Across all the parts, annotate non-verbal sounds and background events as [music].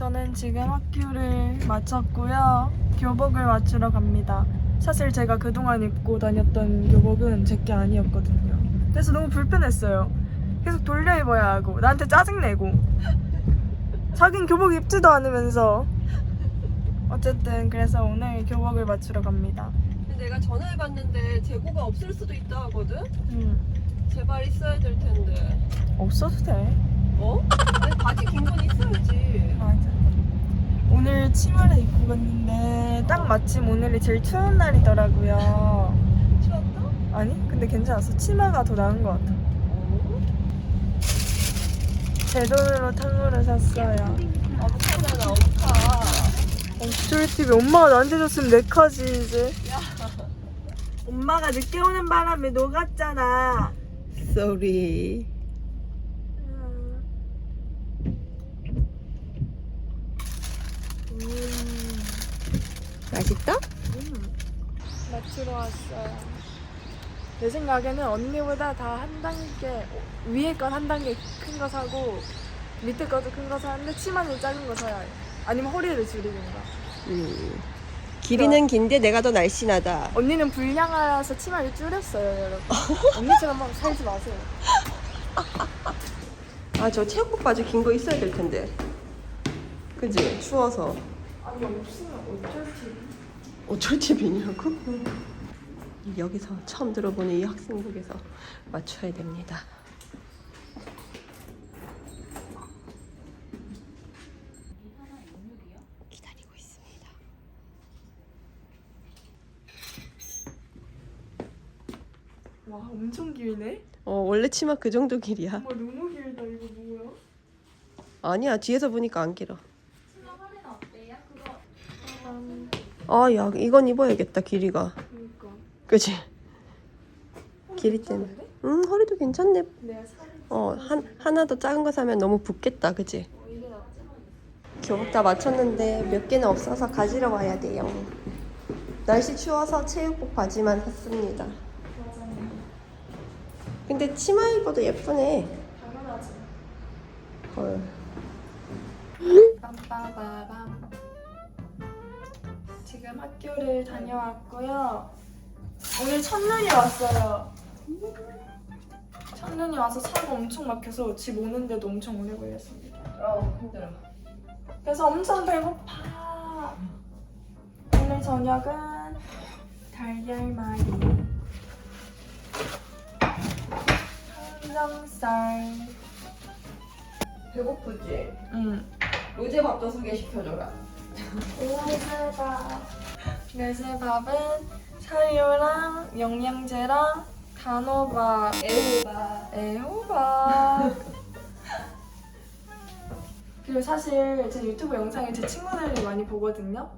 저는 지금 학교를 마쳤고요. 교복을 맞추러 갑니다. 사실 제가 그동안 입고 다녔던 교복은 제 게 아니었거든요. 그래서 너무 불편했어요. 계속 돌려 입어야 하고 나한테 짜증내고 자긴 교복 입지도 않으면서 어쨌든 그래서 오늘 교복을 맞추러 갑니다. 근데 내가 전화해봤는데 재고가 없을 수도 있다 하거든? 음, 제발 있어야 될 텐데. 없어도 돼. 어? 아니, 바지 긴 건 있어야지. 맞아. 오늘 치마를 입고 갔는데 딱 마침 오늘이 제일 추운 날이더라고요. 추웠다? 아니 근데 괜찮았어. 치마가 더 나은 것 같아. 어? 제 돈으로 탕후루 샀어요. 어묵하잖아, 어묵하. 쫄팁이 엄마가 나한테 줬으면 내 카지 이제. 엄마가 늦게 오는 바람에 녹았잖아. Sorry. 음, 맛있다? 맞추러 왔어요. 내 생각에는 언니보다 다 한 단계 위에 건 한 단계 큰 거 사고 밑에 것도 큰 거 사는데 치마는 작은 거 사야 해. 아니면 허리를 줄이든가. 음. 길이는 긴데 내가 더 날씬하다. 언니는 불량하라서 치마를 줄였어요, 여러분. 언니처럼 막 살지 마세요. [laughs] 아, 저 체육복 바지 긴 거 있어야 될 텐데. 그지? 추워서. 아니 없으면 어쩔지. 어쩔 집이냐고? 여기서 처음 들어보는 이 학생복에서 맞춰야 됩니다. 기다리고 있습니다. 와 엄청 길네. 어, 원래 치마 그 정도 길이야. 와 너무 길다 이거 뭐야? 아니야, 뒤에서 보니까 안 길어. 아, 야, 이건 입어야겠다, 길이가. 그러니까. 그지? 길이 때문에. 응, 허리도 괜찮네. 내가 살이 어, 한, 하나 더 작은 거 사면 너무 붓겠다, 그지? 어, 이게 낫지? 교복 다 맞췄는데 몇 개는 없어서 가지러 와야 돼요. 날씨 추워서 체육복 바지만 샀습니다. 맞아요. 근데 치마 입어도 예쁘네. 당연하지. 헐. 빰빠바밤. 지금 학교를 다녀왔고요. 오늘 첫눈이 왔어요. 첫눈이 와서 차가 엄청 막혀서 집 오는데도 엄청 오래 걸렸습니다. 어, 힘들어. 그래서 엄청 배고파. 오늘 저녁은 달걀말이, 항정살. 배고프지? 응. 로제 밥도 소개 시켜줘라. 레세밥. 레세밥은 사료랑 영양제랑 단호박. 애호박. 애호박. 그리고 사실 제 유튜브 영상을 제 친구들이 많이 보거든요.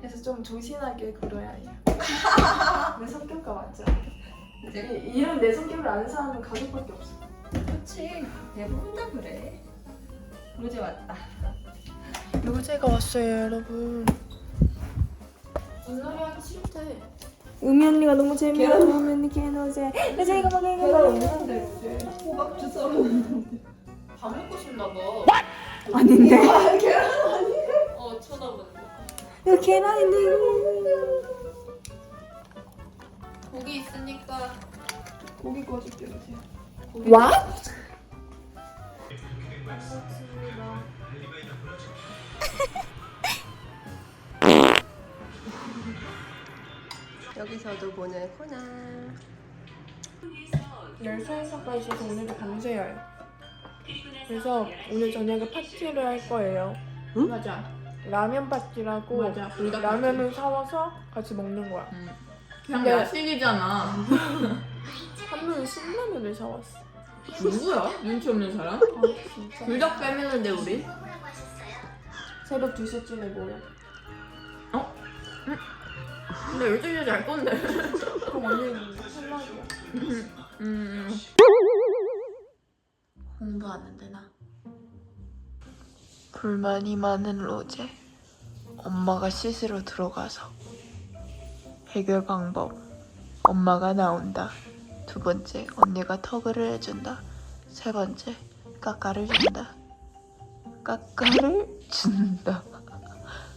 그래서 좀 조신하게 굴어야 해요. [laughs] 내 성격과 맞죠? 이- 이런 내 성격을 아는 사람은 가족밖에 없어. 그렇지. 대부분 다 그래. 로제 왔다. 로제가 왔어요, 여러분. 물놀이 하기 싫대. 우미 언니가 너무 재미없어. 우미 언니 개노제. 이거 먹어, 이거 먹어. 없는데. 호박 주워. 밥 먹고 싶나 봐. 아닌데? 어, 쳐다보는 거. 이거 계란인데 이거. 고기 있으니까 고기 구워줄게. 고기 와? [laughs] 여기서도 보는 코나. 13시까지 있어서 오늘도 밤새요. 그래서 오늘 저녁에 파티를 할 거예요. 맞아. 라면 파티라고 맞아. 불닭 라면을 사와서 같이 먹는 거야. 그냥 네. 야식이잖아. [laughs] 한 명은 신라면을 사왔어. 누구야? 눈치 없는 사람? 아 진짜. 불닭 빼면은데 우리? 새벽 2시쯤에 모여. 근데 12시에 잘 건데. 그럼 언니는 탈락이야. 음. 공부하는데 나. 불만이 많은 로제. 엄마가 씻으러 들어가서. 해결 방법. 엄마가 나온다. 두 번째, 언니가 터그를 해준다. 세 번째, 까까를 준다. 까까를 준다.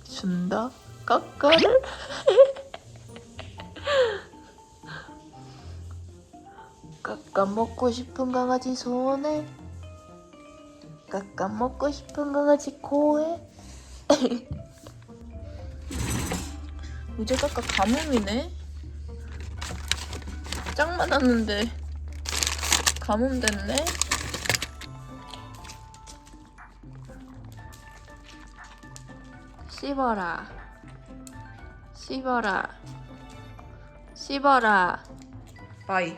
준다. 까까를. 까까 먹고 싶은 강아지 손에. 까까 먹고 싶은 강아지 코에. 이제 까까 가뭄이네. 짱 많았는데 가뭄 됐네. 씹어라. 씹어라. 씹어라. 바이.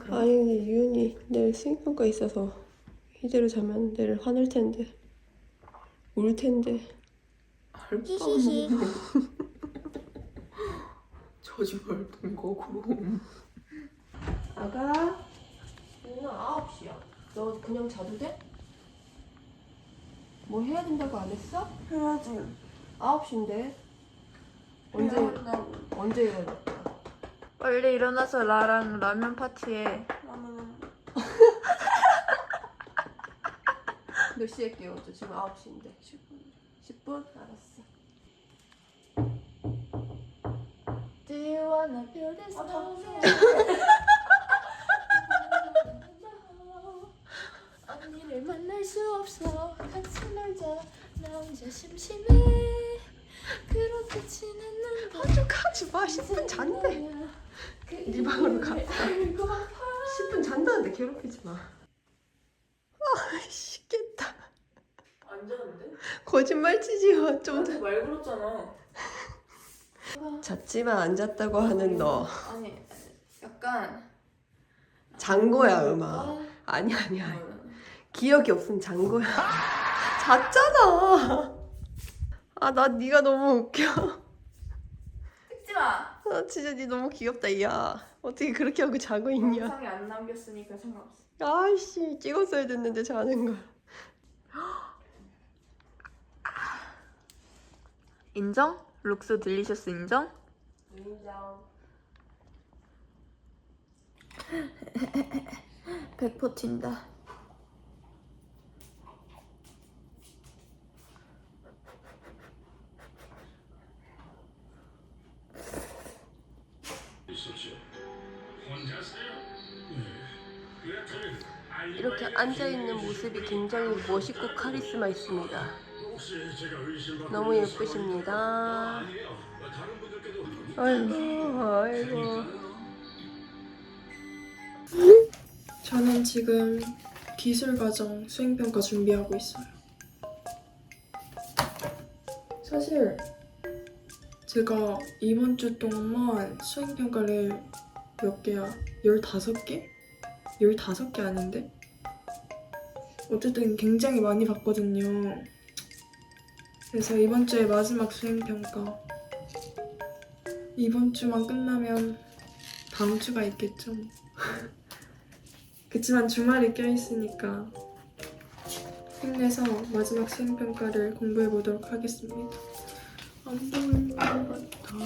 그럼. 아니 근데 유연이 내일 수행평가 있어서 이대로 자면 내일 화낼 텐데 울 텐데 저주 말던 거고. 아가 누나 9시야 너 그냥 자도 돼? 뭐 해야 된다고 안 했어? 해야지. 9시인데 언제 언제 일어나? 빨리 일어나서 나랑 라면 파티해. 나는 [laughs] 몇 시에 깨워줘? 지금 9시인데 10분 10분? 알았어 Do you wanna build this 언니를 만날 수 없어. 같이 놀자. 나 혼자 심심해. 그렇게 지냈는데 하지 마. 10분 잔대. 네 방으로 가. 10분 잔다는데 괴롭히지 마. 아, 쉽겠다. 안 자는데? 거짓말 치지 마좀 나한테 말 걸었잖아 잤지만 안 잤다고 하는 너. 아니 약간 잔 거야 음악. 아, 아니 아니 아니. 어, 기억이 없으면 잔 거야. [laughs] 잤잖아. 아 나 네가 너무 웃겨. 찍지 마. 아 진짜 네 너무 귀엽다 야. 어떻게 그렇게 하고 자고 있냐? 영상에 안 남겼으니까 상관없어. 아이씨 찍었어야 됐는데 자는 걸. [gasps] 인정? 룩스 딜리셔스 인정? 인정. [laughs] 백퍼 튄다. 이렇게 앉아있는 모습이 굉장히 멋있고 카리스마 있습니다 너무 예쁘십니다 아이고 아이고 저는 지금 기술과정 수행평가 준비하고 있어요. 사실 제가 이번 주 동안 수행평가를 몇 개야? 15개? 15개 아닌데? 어쨌든 굉장히 많이 봤거든요. 그래서 이번 주에 마지막 수행 평가. 이번 주만 끝나면 다음 주가 있겠죠. 뭐. [laughs] 그치만 주말이 껴있으니까 힘내서 마지막 수행 평가를 공부해 보도록 하겠습니다. 안 보일 것 같아.